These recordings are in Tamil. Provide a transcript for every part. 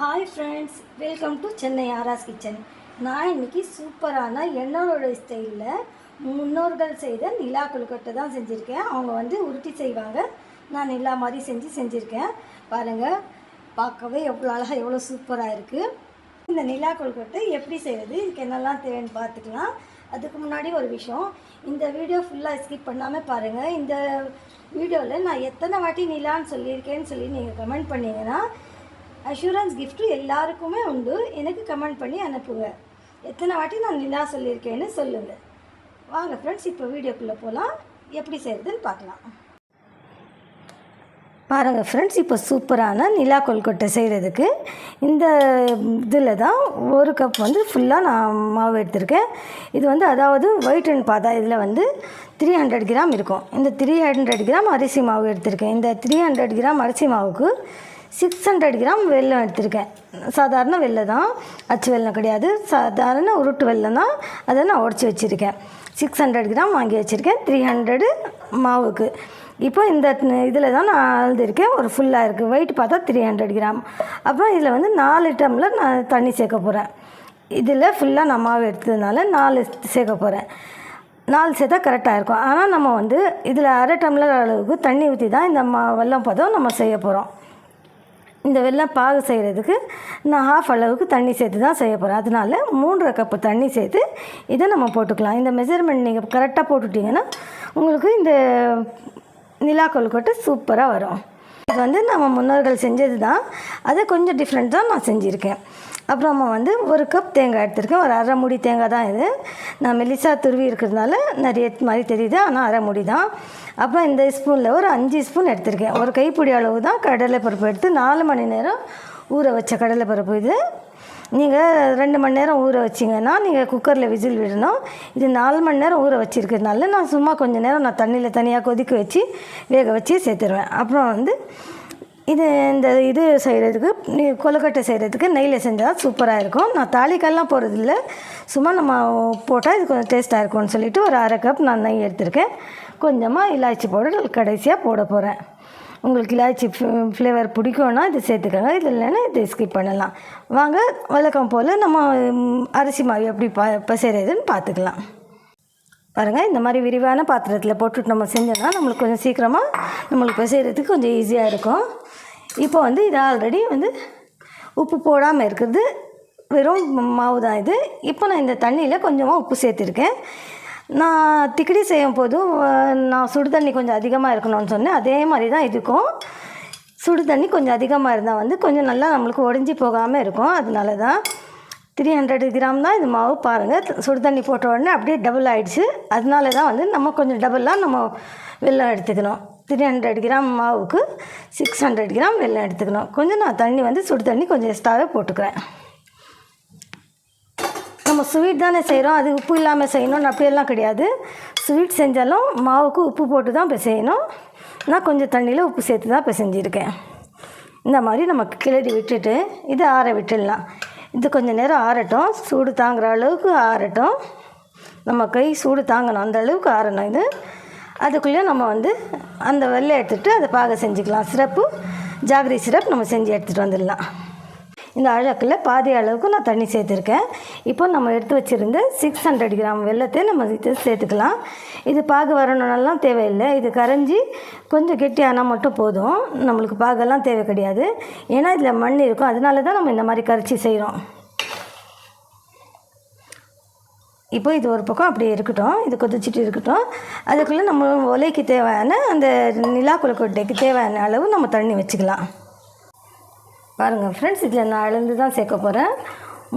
Hi friends welcome to Chennai Aaras kitchen நான் இன்னைக்கு சூப்பரான என்னோட ஸ்டைலில் முன்னோர்கள் செய்த நிலா கொழுக்கட்டை தான் செஞ்சுருக்கேன். அவங்க வந்து உருட்டி செய்வாங்க. நான் நிலா மாதிரி செஞ்சு செஞ்சுருக்கேன். பாருங்கள் பார்க்கவே எவ்வளோ அழகாக எவ்வளோ சூப்பராக இருக்குது இந்த நிலா கொழுக்கட்டை எப்படி செய்கிறது இதுக்கு என்னெல்லாம் தேவைன்னு பார்த்துக்கலாம். அதுக்கு முன்னாடி ஒரு விஷயம் இந்த வீடியோ ஃபுல்லாக ஸ்கிப் பண்ணாமல் பாருங்கள் இந்த வீடியோவில் நான் எத்தனை வாட்டி நிலான்னு சொல்லியிருக்கேன்னு சொல்லி நீங்கள் கமெண்ட் பண்ணிங்கன்னா அஷூரன்ஸ் கிஃப்ட்டு எல்லாருக்குமே உண்டு. எனக்கு கமெண்ட் பண்ணி அனுப்புங்க. எத்தனை வாட்டி நான் நிலா சொல்லியிருக்கேன்னு சொல்லுங்கள் வாங்க ஃப்ரெண்ட்ஸ் இப்போ வீடியோக்குள்ளே போகலாம் எப்படி செய்கிறதுன்னு பார்க்கலாம். பாருங்கள் ஃப்ரெண்ட்ஸ் இப்போ சூப்பரான நிலா கொல்கொட்டை செய்கிறதுக்கு இந்த இதில் தான் ஒரு கப் வந்து ஃபுல்லாக நான் மாவு எடுத்திருக்கேன். இது வந்து அதாவது ஒயிட் அண்ட் பாதா இதில் வந்து த்ரீ ஹண்ட்ரட் கிராம் இருக்கும். இந்த த்ரீ ஹண்ட்ரட் கிராம் அரிசி மாவு எடுத்திருக்கேன். இந்த த்ரீ ஹண்ட்ரட் கிராம் அரிசி மாவுக்கு சிக்ஸ் ஹண்ட்ரட் கிராம் வெல்லம் எடுத்திருக்கேன். சாதாரண வெள்ளை தான். அச்சு வெல்லம் கிடையாது. சாதாரண உருட்டு வெல்லம் தான். அதை நான் உடச்சி வச்சுருக்கேன். சிக்ஸ் ஹண்ட்ரட் கிராம் வாங்கி வச்சுருக்கேன். த்ரீ ஹண்ட்ரடு மாவுக்கு. இப்போ இந்த இதில் தான் நான் அழுதுருக்கேன். ஒரு ஃபுல்லாக இருக்குது வெயிட் பார்த்தா த்ரீ ஹண்ட்ரட் கிராம். அப்புறம் இதில் வந்து நாலு டம்ளர் நான் தண்ணி சேர்க்க போகிறேன் இதில் ஃபுல்லாக நான் மாவு எடுத்ததுனால நாலு சேர்க்க போகிறேன் நாலு சேர்த்தா கரெக்டாக இருக்கும். ஆனால் நம்ம வந்து இதில் அரை டம்ளர் அளவுக்கு தண்ணி ஊற்றி தான் இந்த மா வெல்லம் பதம் நம்ம செய்ய போகிறோம் இந்த வெள்ளம் பாகு செய்கிறதுக்கு நான் ஹாஃப் அளவுக்கு தண்ணி சேர்த்து தான் செய்ய போகிறேன் அதனால மூன்றரை கப்பு தண்ணி சேர்த்து இதை நம்ம போட்டுக்கலாம். இந்த மெஷர்மெண்ட் நீங்கள் கரெக்டாக போட்டுட்டிங்கன்னா உங்களுக்கு இந்த நிலா கொழுக்கட்டை சூப்பராக வரும். இது வந்து நம்ம முன்னோர்கள் செஞ்சது தான் அதை கொஞ்சம் டிஃப்ரெண்ட் தான் நான் செஞ்சுருக்கேன். அப்புறமா வந்து ஒரு கப் தேங்காய் எடுத்திருக்கேன் ஒரு அரை முடி தேங்காய் தான் இது. நான் மெலிசா துருவி இருக்கிறதுனால நிறைய மாதிரி தெரியுது. ஆனால் அரை முடி தான். அப்புறம் இந்த ஸ்பூனில் ஒரு அஞ்சு ஸ்பூன் எடுத்திருக்கேன். ஒரு கைப்பிடி அளவு தான் கடலைப்பருப்பு எடுத்து நாலு மணி நேரம் ஊற வச்ச கடலைப்பருப்பு இது. நீங்கள் ரெண்டு மணி நேரம் ஊற வச்சிங்கன்னா நீங்கள் குக்கரில் விசில் விடணும். இது நாலு மணி நேரம் ஊற வச்சுருக்கிறதுனால நான் சும்மா கொஞ்சம் நேரம் நான் தண்ணியில் தனியாக கொதிக்க வச்சு வேக வச்சு சேர்த்துருவேன். அப்புறம் வந்து இது இந்த இது செய்கிறதுக்கு கொழுக்கட்டை செய்கிறதுக்கு நெய்யில் செஞ்சால் சூப்பராக இருக்கும். நான் தாளிக்கெல்லாம் போகிறதில்ல சும்மா நம்ம போட்டால் இது கொஞ்சம் டேஸ்ட்டாக இருக்கும்னு சொல்லிட்டு ஒரு அரை கப் நான் நெய் எடுத்திருக்கேன். கொஞ்சமாக இலாச்சி பவுடர் கடைசியாக போட போகிறேன் உங்களுக்கு இலாச்சி ஃப்ளேவர் பிடிக்கும்னா இது சேர்த்துக்கோங்க. இது இல்லைன்னா இதை ஸ்கிப் பண்ணலாம். வாங்க வழக்கம் போல் நம்ம அரிசி மாவு எப்படி ப செய்கிறதுன்னு பார்த்துக்கலாம். பாருங்கள் இந்த மாதிரி விரிவான பாத்திரத்தில் போட்டுட்டு நம்ம செஞ்சோம்னா நம்மளுக்கு கொஞ்சம் சீக்கிரமாக நம்மளுக்கு செய்கிறதுக்கு கொஞ்சம் ஈஸியாக இருக்கும். இப்போ வந்து இது ஆல்ரெடி வந்து உப்பு போடாமல் இருக்கிறது வெறும் மாவு தான் இது. இப்போ நான் இந்த தண்ணியில் கொஞ்சமாக உப்பு சேர்த்துருக்கேன். நான் திக்கடி செய்யும் போது நான் சுடு தண்ணி கொஞ்சம் அதிகமாக இருக்கணும்னு சொன்னேன். அதே மாதிரி தான் இதுக்கும். சுடு தண்ணி கொஞ்சம் அதிகமாக இருந்தால் வந்து கொஞ்சம் நல்லா நம்மளுக்கு உடஞ்சி போகாமல் இருக்கும். அதனால தான் த்ரீ ஹண்ட்ரட் கிராம் தான் இது மாவு பாருங்கள் சுடு தண்ணி போட்ட உடனே அப்படியே டபுள் ஆகிடுச்சு அதனால தான் வந்து நம்ம கொஞ்சம் டபுளாக நம்ம வெள்ளம் எடுத்துக்கணும். த்ரீ ஹண்ட்ரட் கிராம் மாவுக்கு சிக்ஸ் ஹண்ட்ரட் கிராம் வெள்ளம் எடுத்துக்கணும். கொஞ்சம் நான் தண்ணி வந்து சுடு தண்ணி கொஞ்சம் எக்ஸ்ட்ராவே போட்டுக்கிறேன். நம்ம ஸ்வீட் தானே செய்கிறோம் அது உப்பு இல்லாமல் செய்யணும்னு அப்படியெல்லாம் கிடையாது. ஸ்வீட் செஞ்சாலும் மாவுக்கு உப்பு போட்டு தான் இப்போ செய்யணும் நான் கொஞ்சம் தண்ணியில் உப்பு சேர்த்து தான் இப்போ செஞ்சுருக்கேன் இந்த மாதிரி நம்ம கிளறி விட்டுட்டு இதை ஆற விட்டுடலாம். இது கொஞ்சம் நேரம் ஆறட்டும். சூடு தாங்குகிற அளவுக்கு ஆறட்டும். நம்ம கை சூடு தாங்கணும். அந்த அளவுக்கு ஆறணும் இது. அதுக்குள்ளே நம்ம வந்து அந்த வெள்ளை எடுத்துகிட்டு அதை பாக செஞ்சுக்கலாம். சிரப்பு ஜாகிரி சிரப் நம்ம செஞ்சு எடுத்துகிட்டு வந்துடலாம். இந்த அழகில் பாதி அளவுக்கு நான் தண்ணி சேர்த்துருக்கேன். இப்போ நம்ம எடுத்து வச்சுருந்த சிக்ஸ் ஹண்ட்ரட் கிராம் வெள்ளத்தை நம்ம இது சேர்த்துக்கலாம். இது பாகு வரணும்னெல்லாம் தேவையில்லை. இது கரைஞ்சி கொஞ்சம் கெட்டியானால் மட்டும் போதும். நம்மளுக்கு பாகெல்லாம் தேவை கிடையாது. ஏன்னா இதில் மண் இருக்கும். அதனால தான் நம்ம இந்த மாதிரி கரைச்சி செய்கிறோம் இப்போ இது ஒரு பக்கம் அப்படியே இருக்கட்டும். இது கொதிச்சிட்டு இருக்கட்டும். அதுக்குள்ளே நம்ம ஒலைக்கு தேவையான அந்த நிலா குலக்கொட்டைக்கு தேவையான அளவு நம்ம தண்ணி வச்சுக்கலாம். பாருங்கள் ஃப்ரெண்ட்ஸ் இதில் நான் அளந்து தான் சேர்க்க போகிறேன்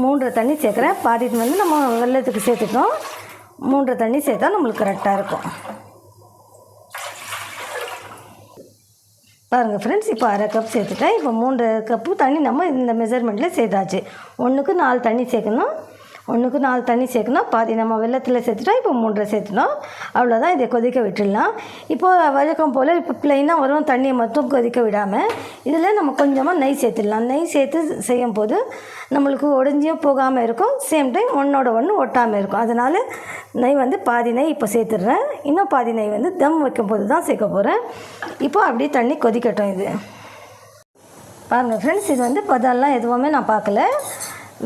மூன்றரை தண்ணி சேர்க்குறேன். பாதி வந்து நம்ம வெள்ளத்துக்கு சேர்த்துட்டோம். மூன்றரை தண்ணி சேர்த்தா நம்மளுக்கு கரெக்டாக இருக்கும். பாருங்கள் ஃப்ரெண்ட்ஸ் இப்போ அரை கப் சேர்த்துட்டேன். இப்போ மூன்று கப்பு தண்ணி நம்ம இந்த மெஷர்மெண்ட்டில் சேர்த்தாச்சு. ஒன்றுக்கு நாலு தண்ணி சேர்க்கணும். ஒன்றுக்கு நாலு தண்ணி சேர்க்கணும் பாதி நம்ம வெள்ளத்தில் சேர்த்துட்டோம் இப்போ மூன்றரை சேர்த்துனோம் அவ்வளோதான் இதை கொதிக்க விட்டுடலாம். இப்போது வழக்கம் போல் இப்போ ப்ளைனாக வரும் தண்ணியை மட்டும் கொதிக்க விடாமல் இதில் நம்ம கொஞ்சமாக நெய் சேர்த்துடலாம். நெய் சேர்த்து செய்யும் போது நம்மளுக்கு உடஞ்சியும் போகாமல் இருக்கும். சேம் டைம் ஒன்றோட ஒன்று ஒட்டாமல் இருக்கும். அதனால் நெய் வந்து பாதி நெய் இப்போ சேர்த்துடுறேன். இன்னும் பாதி நெய் வந்து தம் வைக்கும் போது தான் சேர்க்க போகிறேன் இப்போ அப்படியே தண்ணி கொதிக்கட்டும் இது. பாருங்கள் ஃப்ரெண்ட்ஸ் இது வந்து பதெல்லாம் எதுவுமே நான் பார்க்கல.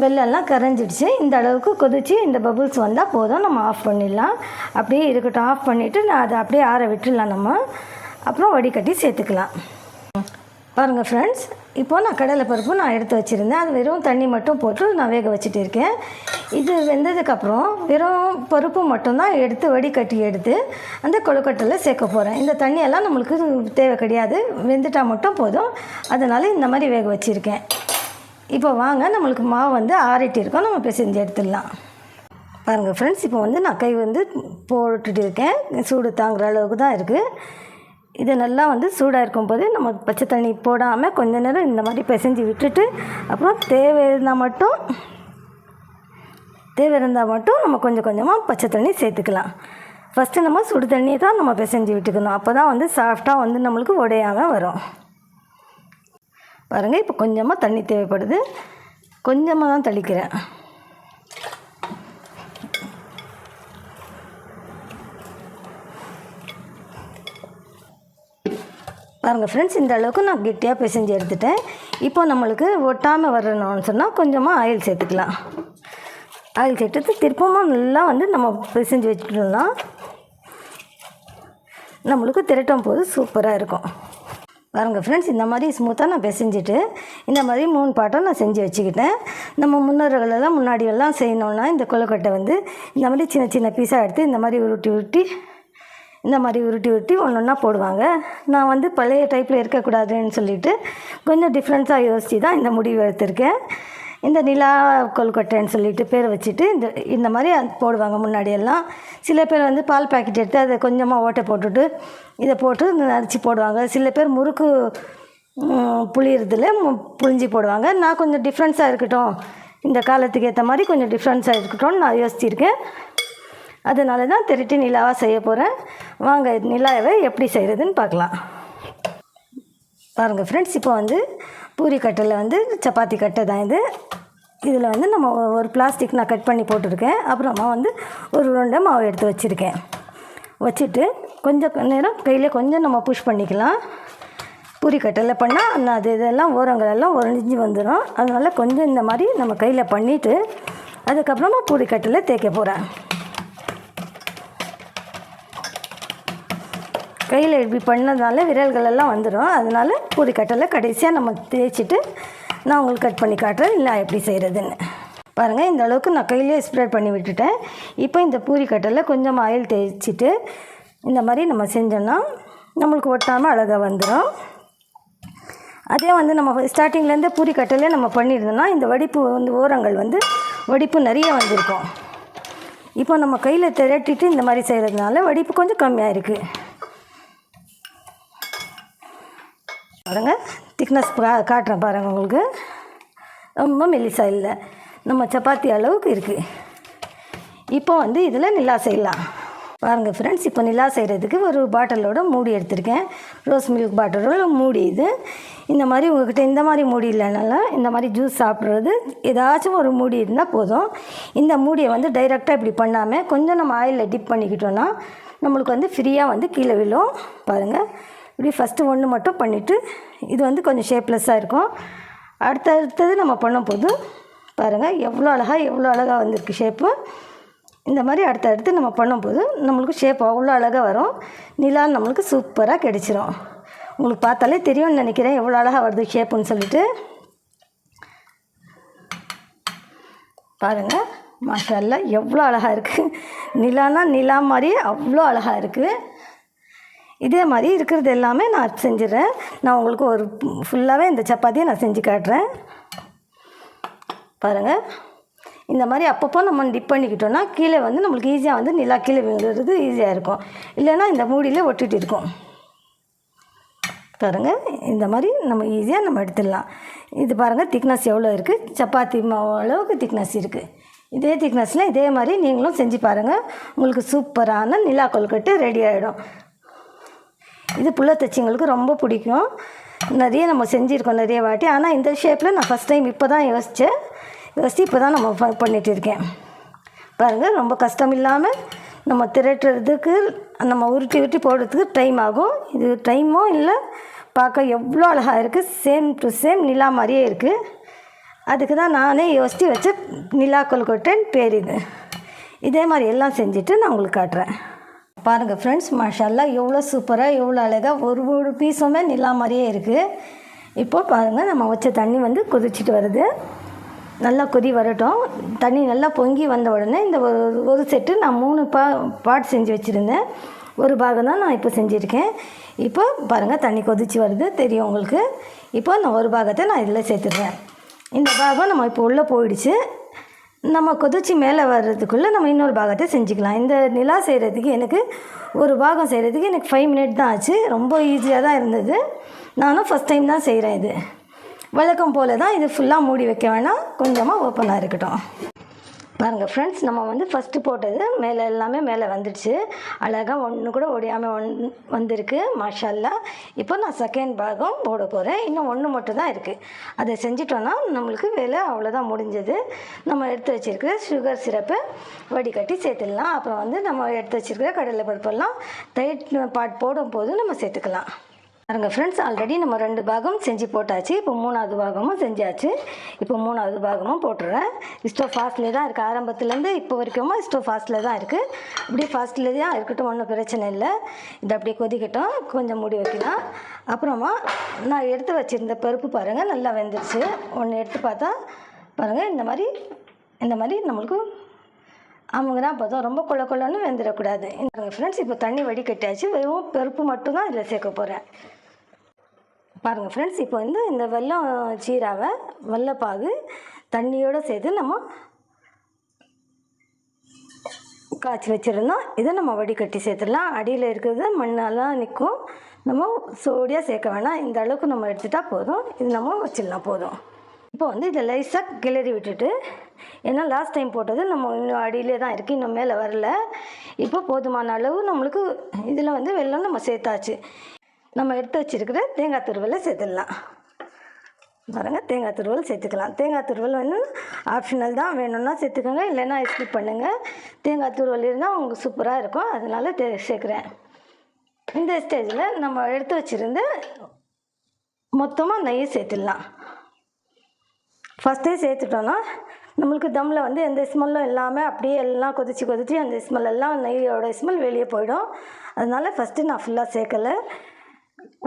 வெள்ளெல்லாம் கரைஞ்சிடுச்சு. இந்த அளவுக்கு கொதிச்சு இந்த பபுள்ஸ் வந்தால் போதும். நம்ம ஆஃப் பண்ணிடலாம். அப்படியே இருக்கட்டும். ஆஃப் பண்ணிவிட்டு நான் அதை அப்படியே ஆற விட்டுடலாம் நம்ம. அப்புறம் வடிகட்டி சேர்த்துக்கலாம். பாருங்கள் ஃப்ரெண்ட்ஸ் இப்போது நான் கடலை பருப்பு நான் எடுத்து வச்சுருந்தேன். அது வெறும் தண்ணி மட்டும் போட்டு நான் வேக வச்சுட்டு இருக்கேன். இது வெந்ததுக்கப்புறம் வெறும் பருப்பு மட்டும்தான் எடுத்து வடிகட்டி எடுத்து அந்த கொழுக்கட்டையில் சேர்க்க போகிறேன் இந்த தண்ணியெல்லாம் நம்மளுக்கு தேவை கிடையாது வெந்துட்டா மட்டும் போதும். அதனால் இந்த மாதிரி வேக வச்சுருக்கேன். இப்போ வாங்க நம்மளுக்கு மாவு வந்து ஆறிட்டு இருக்கோம். நம்ம பிசைஞ்சு எடுத்துடலாம். பாருங்கள் ஃப்ரெண்ட்ஸ் இப்போ வந்து நான் கை வந்து போட்டுட்டு இருக்கேன். சூடு தாங்குற அளவுக்கு தான் இருக்குது இது நல்லா வந்து சூடாக இருக்கும்போது நம்ம பச்சை தண்ணி போடாமல் கொஞ்ச நேரம் இந்த மாதிரி பிசைஞ்சு விட்டுட்டு அப்புறம் தேவை இருந்தால் மட்டும் தேவை இருந்தால் மட்டும் நம்ம கொஞ்சம் கொஞ்சமாக பச்சை தண்ணி சேர்த்துக்கலாம். ஃபஸ்ட்டு நம்ம சுடு தண்ணியை தான் நம்ம பிசைஞ்சு விட்டுக்கணும். அப்போ தான் வந்து சாஃப்டாக வந்து நம்மளுக்கு உடையாமல் வரும். பாருங்கள் இப்போ கொஞ்சமாக தண்ணி தேவைப்படுது. கொஞ்சமாக தான் தெளிக்கிறேன். பாருங்கள் ஃப்ரெண்ட்ஸ் இந்த அளவுக்கு நான் கெட்டியாக பிசைஞ்சு எடுத்துட்டேன். இப்போ நம்மளுக்கு ஒட்டாமல் வரணும்னு சொன்னால் கொஞ்சமாக ஆயில் சேர்த்துக்கலாம். ஆயில் சேர்த்துட்டு திருப்பமும் நல்லா வந்து நம்ம பிசைஞ்சு வச்சுட்டோம்னா நம்மளுக்கு திரட்டும் போது சூப்பராக இருக்கும். பாருங்கள் ஃப்ரெண்ட்ஸ் இந்த மாதிரி ஸ்மூத்தாக நான் பிசைஞ்சிட்டு இந்த மாதிரி மூணு பாட்டம் நான் செஞ்சு வச்சுக்கிட்டேன். நம்ம முன்னோர்களெல்லாம் முன்னாடியெல்லாம் செய்யணுன்னா இந்த கொழுக்கட்டை வந்து இந்த மாதிரி சின்ன சின்ன பீஸாக எடுத்து இந்த மாதிரி உருட்டி உருட்டி இந்த மாதிரி உருட்டி உருட்டி ஒன்று ஒன்றா போடுவாங்க. நான் வந்து பழைய டைப்பில் இருக்கக்கூடாதுன்னு சொல்லிட்டு கொஞ்சம் டிஃப்ரெண்ட்ஸாக யோசித்து தான் இந்த முடிவு எடுத்திருக்கேன். இந்த நிலா கொல்கொட்டைன்னு சொல்லிட்டு பேர் வச்சுட்டு இந்த இந்த மாதிரி போடுவாங்க முன்னாடியெல்லாம். சில பேர் வந்து பால் பாக்கெட் எடுத்து அதை கொஞ்சமாக ஓட்டை போட்டுட்டு இதை போட்டு அரைச்சி போடுவாங்க. சில பேர் முறுக்கு ம், புளியறதுல புளிஞ்சி போடுவாங்க. நான் கொஞ்சம் டிஃப்ரெண்ட்ஸாக இருக்கட்டும். இந்த காலத்துக்கு ஏற்ற மாதிரி கொஞ்சம் டிஃப்ரெண்ட்ஸாக இருக்கட்டும்னு நான் யோசிச்சிருக்கேன். அதனால தான் திருட்டி நிலாவாக செய்ய போகிறேன் வாங்க நிலாவை எப்படி செய்கிறதுன்னு பார்க்கலாம். பாருங்கள் ஃப்ரெண்ட்ஸ் இப்போ வந்து பூரி கட்டில் வந்து சப்பாத்தி கட்டை தான் இது. இதில் வந்து நம்ம ஒரு பிளாஸ்டிக் நான் கட் பண்ணி போட்டிருக்கேன். அப்புறமா வந்து ஒரு உருண்டை மாவு எடுத்து வச்சுருக்கேன். வச்சுட்டு கொஞ்சம் நேரம் கையில் கொஞ்சம் நம்ம புஷ் பண்ணிக்கலாம். பூரி கட்டையில் பண்ணால் அந்த அது இதெல்லாம் ஓரங்களெல்லாம் உறைஞ்சி வந்துடும் அதனால் கொஞ்சம் இந்த மாதிரி நம்ம கையில் பண்ணிவிட்டு அதுக்கப்புறமா பூரி கட்டில் தேய்க்க போகிறேன் கையில் இப்படி பண்ணதால விரல்கள் எல்லாம் வந்துடும் அதனால பூரி கட்டலை கடைசியாக நம்ம தேய்ச்சிட்டு நான் உங்களுக்கு கட் பண்ணி காட்டுறேன். இல்லை எப்படி செய்கிறதுன்னு பாருங்கள் இந்த அளவுக்கு நான் கையிலே ஸ்ப்ரெட் பண்ணி விட்டுட்டேன். இப்போ இந்த பூரி கட்டலை கொஞ்சம் ஆயில் தேய்ச்சிட்டு இந்த மாதிரி நம்ம செஞ்சோன்னா நம்மளுக்கு ஒட்டாமல் அழகாக வந்துடும் அதே வந்து நம்ம ஸ்டார்டிங்லேருந்து பூரி கட்டலே நம்ம பண்ணியிருந்தோம்னா இந்த வடிப்பு வந்து ஓரங்கள் வந்து வடிப்பு நிறைய வந்திருக்கும். இப்போ நம்ம கையில் திரட்டிட்டு இந்த மாதிரி செய்கிறதுனால வடிப்பு கொஞ்சம் கம்மியாக இருக்குது பாருங்கள் திக்னஸ் கா காட்டுறேன் பாருங்கள் உங்களுக்கு. ரொம்ப மெலிசாக இல்லை. நம்ம சப்பாத்தி அளவுக்கு இருக்குது இப்போ வந்து இதில் நிலா செய்யலாம். பாருங்கள் ஃப்ரெண்ட்ஸ் இப்போ நிலா செய்கிறதுக்கு ஒரு பாட்டிலோட மூடி எடுத்திருக்கேன். ரோஸ் மில்க் பாட்டிலோட மூடி இது. இந்த மாதிரி உங்கள்கிட்ட இந்த மாதிரி மூடி இல்லைனாலும் இந்த மாதிரி ஜூஸ் சாப்பிட்றது ஏதாச்சும் ஒரு மூடி இருந்தால் போதும். இந்த மூடியை வந்து டைரெக்டாக இப்படி பண்ணாமல் கொஞ்சம் நம்ம ஆயிலில் டிப் பண்ணிக்கிட்டோன்னா நம்மளுக்கு வந்து ஃப்ரீயாக வந்து கீழே விழும். பாருங்கள் இப்படி ஃபஸ்ட்டு ஒன்று மட்டும் பண்ணிவிட்டு இது வந்து கொஞ்சம் ஷேப்லெஸ்ஸாக இருக்கும். அடுத்தடுத்தது நம்ம பண்ணும்போது பாருங்கள் எவ்வளோ அழகாக எவ்வளோ அழகாக வந்திருக்கு ஷேப்பு இந்த மாதிரி அடுத்தடுத்து நம்ம பண்ணும்போது நம்மளுக்கு ஷேப் அவ்வளோ அழகாக வரும். நிலா நம்மளுக்கு சூப்பராக கிடைச்சிரும். உங்களுக்கு பார்த்தாலே தெரியும்னு நினைக்கிறேன் எவ்வளோ அழகாக வருது ஷேப்புன்னு சொல்லிட்டு. பாருங்கள் மாஷால்லா எவ்வளோ அழகாக இருக்குது நிலானா நிலா மாதிரி அவ்வளோ அழகாக இருக்குது இதே மாதிரி இருக்கிறது எல்லாமே நான் செஞ்சிடறேன். நான் உங்களுக்கு ஒரு ஃபுல்லாகவே இந்த சப்பாத்தியை நான் செஞ்சு காட்டுறேன். பாருங்கள் இந்த மாதிரி அப்பப்போ நம்ம டிப் பண்ணிக்கிட்டோன்னா கீழே வந்து நம்மளுக்கு ஈஸியாக வந்து நிலா கீழே விழுறது ஈஸியாக இருக்கும். இல்லைன்னா இந்த மூடியிலே ஒட்டிகிட்டு இருக்கும். பாருங்கள் இந்த மாதிரி நம்ம ஈஸியாக நம்ம எடுத்துடலாம். இது பாருங்கள் திக்னஸ் எவ்வளோ இருக்குது சப்பாத்தி மாவு அளவுக்கு திக்னஸ் இருக்குது இதே திக்னஸில் இதே மாதிரி நீங்களும் செஞ்சு பாருங்கள் உங்களுக்கு சூப்பரான நிலா கொல்கட்டு ரெடி ஆகிடும் இது புள்ள தச்சிங்களுக்கு ரொம்ப பிடிக்கும். நிறைய நம்ம செஞ்சுருக்கோம் நிறைய வாட்டி. ஆனால் இந்த ஷேப்பில் நான் ஃபஸ்ட் டைம் இப்போ தான் யோசித்தேன் யோசித்து இப்போ தான் நம்ம பண்ணிகிட்டு இருக்கேன். பாருங்கள் ரொம்ப கஷ்டம் இல்லாமல் நம்ம திரட்டுறதுக்கு நம்ம உருட்டி உருட்டி போடுறதுக்கு டைம் ஆகும். இது டைமும் இல்லை பார்க்க எவ்வளோ அழகாக இருக்குது சேம் டு சேம் நிலா மாதிரியே இருக்குது அதுக்கு தான் நானே யோசித்து வச்ச நிலா கொல்கட்டைன்னு பேர் இது. இதே மாதிரி எல்லாம் செஞ்சுட்டு நான் உங்களுக்கு காட்டுறேன். பாருங்கள் ஃப்ரெண்ட்ஸ் மாஷால்லா எவ்வளோ சூப்பராக எவ்வளோ அழகாக ஒரு ஒரு பீஸுமே நிலா மாதிரியே இருக்குது இப்போது பாருங்கள் நம்ம வச்ச தண்ணி வந்து கொதிச்சிட்டு வருது. நல்லா கொதி வரட்டும். தண்ணி நல்லா பொங்கி வந்த உடனே இந்த ஒரு ஒரு செட்டு நான் மூணு பா பாட் செஞ்சு வச்சுருந்தேன். ஒரு பாகம் தான் நான் இப்போ செஞ்சுருக்கேன். இப்போ பாருங்கள் தண்ணி கொதிச்சு வருது தெரியும் உங்களுக்கு. இப்போ நான் ஒரு பாகத்தை நான் இதில் சேர்த்துடுறேன். இந்த பாகம் நம்ம இப்போ உள்ளே போயிடுச்சு. நம்ம கொதிச்சு மேலே வர்றதுக்குள்ளே நம்ம இன்னொரு பாகத்தை செஞ்சுக்கலாம். இந்த நிலா செய்கிறதுக்கு எனக்கு ஒரு பாகம் செய்கிறதுக்கு எனக்கு ஃபைவ் மினிட் தான் ஆச்சு. ரொம்ப ஈஸியாக தான் இருந்தது. நானும் ஃபஸ்ட் டைம் தான் செய்கிறேன் இது. வழக்கம் போல் தான் இது ஃபுல்லாக மூடி வைக்க வேணாம். கொஞ்சமாக ஓப்பனாக இருக்கட்டும். பாருங்கள் ஃப்ரெண்ட்ஸ் நம்ம வந்து ஃபஸ்ட்டு போட்டது மேலே எல்லாமே மேலே வந்துடுச்சு. அழகாக ஒன்று கூட ஒடியாமல் ஒன் வந்திருக்கு மாஷல்லா. இப்போ நான் செகண்ட் பாகம் போட போகிறேன் இன்னும் ஒன்று மட்டும் தான் இருக்குது அதை செஞ்சிட்டோன்னா நம்மளுக்கு வேலை அவ்வளோதான் முடிஞ்சது. நம்ம எடுத்து வச்சுருக்கிற சுகர் சிரப்பை வடிகட்டி சேர்த்துடலாம். அப்புறம் வந்து நம்ம எடுத்து வச்சுருக்கிற கடலை பருப்பெல்லாம் தயிர் பாட் போடும்போது நம்ம சேர்த்துக்கலாம். பாருங்கள் ஃப்ரெண்ட்ஸ் ஆல்ரெடி நம்ம ரெண்டு பாகம் செஞ்சு போட்டாச்சு. இப்போ மூணாவது பாகமும் செஞ்சாச்சு. இப்போ மூணாவது பாகமும் போட்டுறேன். இஸ்டோ ஃபாஸ்ட்லேயே தான் இருக்குது ஆரம்பத்துலேருந்து இப்போ வரைக்கும் இஸ்டோ ஃபாஸ்ட்டில் தான் இருக்குது அப்படியே ஃபாஸ்ட்லேயே தான் இருக்கட்டும் ஒன்றும் பிரச்சனை இல்லை. இது அப்படியே கொதிக்கட்டும். கொஞ்சம் மூடி வைக்கலாம். அப்புறமா நான் எடுத்து வச்சுருந்த பருப்பு பாருங்கள் நல்லா வெந்துருச்சு. ஒன்று எடுத்து பார்த்தா பாருங்கள் இந்த மாதிரி இந்த மாதிரி நம்மளுக்கு அவங்க தான் பார்த்தோம் ரொம்ப கொள்ள கொள்ளன்னு வெந்துடக்கூடாது. ஃப்ரெண்ட்ஸ் இப்போ தண்ணி வடிகட்டியாச்சு. வெறும் பருப்பு மட்டும்தான் இதில் சேர்க்க போகிறேன் பாருங்கள் ஃப்ரெண்ட்ஸ் இப்போ வந்து இந்த வெள்ளம் சீராவை வெள்ளப்பாகு தண்ணியோடு சேர்த்து நம்ம காய்ச்சி வச்சுருந்தோம். இதை நம்ம வடிகட்டி சேர்த்துடலாம். அடியில் இருக்கிறது மண்ணெல்லாம் நிற்கும். நம்ம சோடியாக சேர்க்க வேணாம். இந்த அளவுக்கு நம்ம எடுத்துட்டால் போதும். இது நம்ம வச்சிடலாம் போதும். இப்போ வந்து இதை லைஸாக கிளறி விட்டுட்டு ஏன்னா லாஸ்ட் டைம் போட்டது நம்ம இன்னும் அடியிலே தான் இருக்குது இன்னும் மேலே வரல. இப்போ போதுமான அளவு நம்மளுக்கு இதில் வந்து வெள்ளம் நம்ம சேர்த்தாச்சு. நம்ம எடுத்து வச்சுருக்கிற தேங்காய் துருவலை சேர்த்துடலாம். பாருங்கள் தேங்காய் துருவல் சேர்த்துக்கலாம். தேங்காய் துருவல் வந்து ஆப்ஷனல் தான். வேணும்னா சேர்த்துக்கோங்க இல்லைன்னா ஸ்கிப் பண்ணுங்கள் தேங்காய் துருவல் இருந்தால் உங்களுக்கு சூப்பராக இருக்கும். அதனால தே சேர்க்குறேன். இந்த ஸ்டேஜில் நம்ம எடுத்து வச்சுருந்து மொத்தமாக நெய் சேர்த்துடலாம். ஃபஸ்ட்டே சேர்த்துட்டோன்னா நம்மளுக்கு தம்மில் வந்து எந்த ஸ்மெல்லும் இல்லாமல் அப்படியே எல்லாம் கொதிச்சு கொதிச்சு அந்த ஸ்மெல் எல்லாம் நெய்யோட ஸ்மெல் வெளியே போயிடும். அதனால் ஃபஸ்ட்டு நான் ஃபுல்லாக சேர்க்கலை.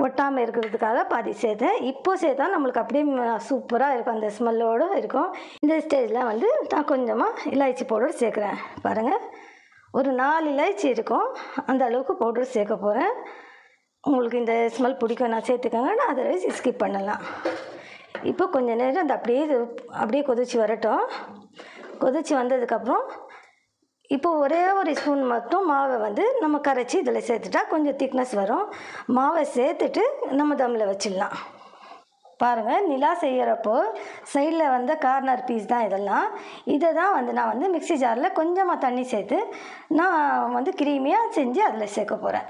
ஒட்டாமல் இருக்கிறதுக்காக பாதி சேர்த்தேன். இப்போ சேர்த்தா நம்மளுக்கு அப்படியே சூப்பராக இருக்கும். அந்த ஸ்மெல்லோடு இருக்கும். இந்த ஸ்டேஜில் வந்து நான் கொஞ்சமாக இலாய்ச்சி பவுடர் சேர்க்குறேன். பாருங்கள் ஒரு நாலு இலாய்ச்சி இருக்கும். அந்த அளவுக்கு பவுடர் சேர்க்க போகிறேன் உங்களுக்கு இந்த ஸ்மெல் பிடிக்கும் நான் சேர்த்துக்கோங்க. நான் அதர்வைஸ் ஸ்கிப் பண்ணலாம். இப்போ கொஞ்ச நேரம் அந்த அப்படியே இது அப்படியே கொதிச்சு வரட்டும். கொதிச்சு வந்ததுக்கப்புறம் இப்போ ஒரே ஒரு ஸ்பூன் மட்டும் மாவை வந்து நம்ம கரைச்சி இதில் சேர்த்துட்டா கொஞ்சம் திக்னஸ் வரும். மாவை சேர்த்துட்டு நம்ம தம்மில் வச்சிடலாம். பாருங்கள் நிலா செய்கிறப்போ சைடில் வந்த கார்னர் பீஸ் தான் இதெல்லாம். இதை தான் வந்து நான் வந்து மிக்ஸி ஜாரில் கொஞ்சமாக தண்ணி சேர்த்து நான் வந்து க்ரீமியாக செஞ்சு அதில் சேர்க்க போகிறேன்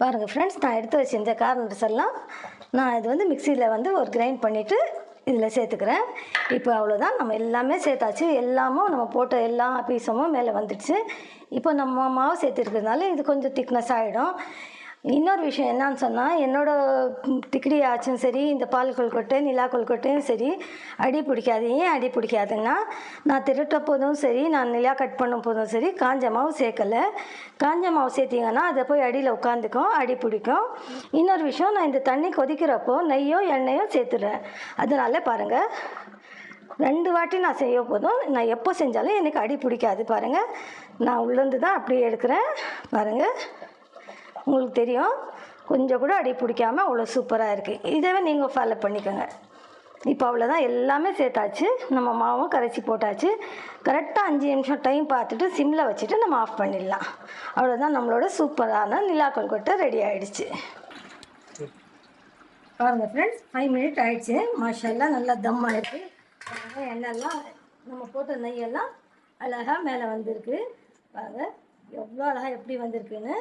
பாருங்கள் ஃப்ரெண்ட்ஸ் நான் எடுத்து வச்சிருந்த கார்னர்ஸ் எல்லாம் நான் இது வந்து மிக்சியில் வந்து ஒரு கிரைண்ட் பண்ணிவிட்டு இதில் சேர்த்துக்கிறேன். இப்போ அவ்வளோதான். நம்ம எல்லாமே சேர்த்தாச்சு. எல்லாமும் நம்ம போட்ட எல்லா பீஸமும் மேலே வந்துடுச்சு. இப்போ நம்ம மாவு சேர்த்துருக்கிறதுனால இது கொஞ்சம் திக்னஸ் ஆகிடும் இன்னொரு விஷயம் என்னன்னு சொன்னால் என்னோடய திக்கிடி ஆச்சும் சரி இந்த பால் கொல்கட்டை நிலா கொல்கட்டையும் சரி அடி பிடிக்காது. ஏன் அடி பிடிக்காதுன்னா நான் திருட்ட போதும் சரி நான் நிலா கட் பண்ணும் போதும் சரி காஞ்ச மாவு சேர்க்கலை. காஞ்ச மாவு சேர்த்திங்கன்னா அதை போய் அடியில் உட்காந்துக்கும் அடி பிடிக்கும். இன்னொரு விஷயம் நான் இந்த தண்ணி கொதிக்கிறப்போ நெய்யோ எண்ணெயோ சேர்த்துடுறேன் அதனால பாருங்கள் ரெண்டு வாட்டி நான் செய்ய போதும் நான் எப்போ செஞ்சாலும் எனக்கு அடி பிடிக்காது. பாருங்கள் நான் உள்ளேருந்து தான் அப்படியே எடுக்கிறேன். பாருங்கள் உங்களுக்கு தெரியும். கொஞ்சம் கூட அடி பிடிக்காம அவ்வளோ சூப்பராக இருக்குது இதவே நீங்கள் ஃபாலோ பண்ணிக்கோங்க. இப்போ அவ்வளோதான் எல்லாமே சேர்த்தாச்சு. நம்ம மாவும் கரைச்சி போட்டாச்சு. கரெக்டாக அஞ்சு நிமிஷம் டைம் பார்த்துட்டு சிம்மில் வச்சுட்டு நம்ம ஆஃப் பண்ணிடலாம். அவ்வளோதான் நம்மளோட சூப்பரான நிலா கொட்டை ரெடி ஆகிடுச்சு பாருங்கள் ஃப்ரெண்ட்ஸ் ஃபைவ் மினிட் ஆகிடுச்சு மாஷெல்லாம் நல்லா தம் ஆகிடுச்சு எண்ணெய்லாம் நம்ம போட்ட நெய்யெல்லாம் அழகாக மேலே வந்திருக்கு. பாருங்கள் எவ்வளோ அழகாக எப்படி வந்திருக்குன்னு.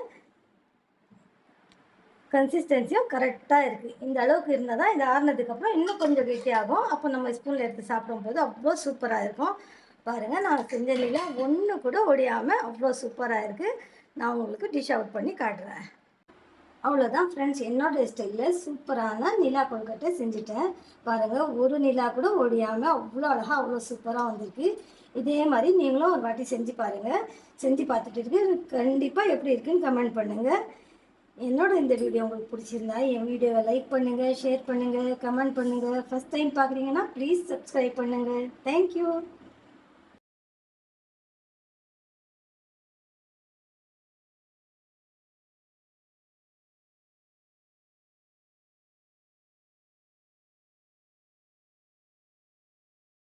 கன்சிஸ்டன்சியும் கரெக்டாக இருக்குது இந்த அளவுக்கு இருந்தால் தான் இது ஆறுனதுக்கப்புறம் இன்னும் கொஞ்சம் கெட்டியாகும் அப்போ நம்ம ஸ்பூனில் எடுத்து சாப்பிடும்போது அவ்வளோ சூப்பராக இருக்கும். பாருங்கள் நான் செஞ்ச ஒன்று கூட ஒடியாமல் அவ்வளோ சூப்பராக இருக்குது நான் உங்களுக்கு டிஷ் அவுட் பண்ணி காட்டுறேன். அவ்வளோதான் ஃப்ரெண்ட்ஸ் என்னோட ஸ்டைலில் சூப்பரான நிலா கொழுக்கட்டை செஞ்சுட்டேன். பாருங்கள் ஒரு நிலா கூட ஒடியாமல் அவ்வளோ அழகாக அவ்வளோ சூப்பராக வந்திருக்கு. இதே மாதிரி நீங்களும் ஒரு வாட்டி செஞ்சு பாருங்கள் செஞ்சு பார்த்துட்டு இருக்கு. கண்டிப்பாக எப்படி இருக்குன்னு கமெண்ட் பண்ணுங்கள் என்னோட இந்த வீடியோ உங்களுக்கு பிடிச்சிருந்தா என் வீடியோவை லைக் பண்ணுங்கள் ஷேர் பண்ணுங்கள் கமெண்ட் பண்ணுங்கள் ஃபஸ்ட் டைம் பார்க்குறீங்கன்னா ப்ளீஸ் சப்ஸ்கிரைப் பண்ணுங்கள் தேங்க்யூ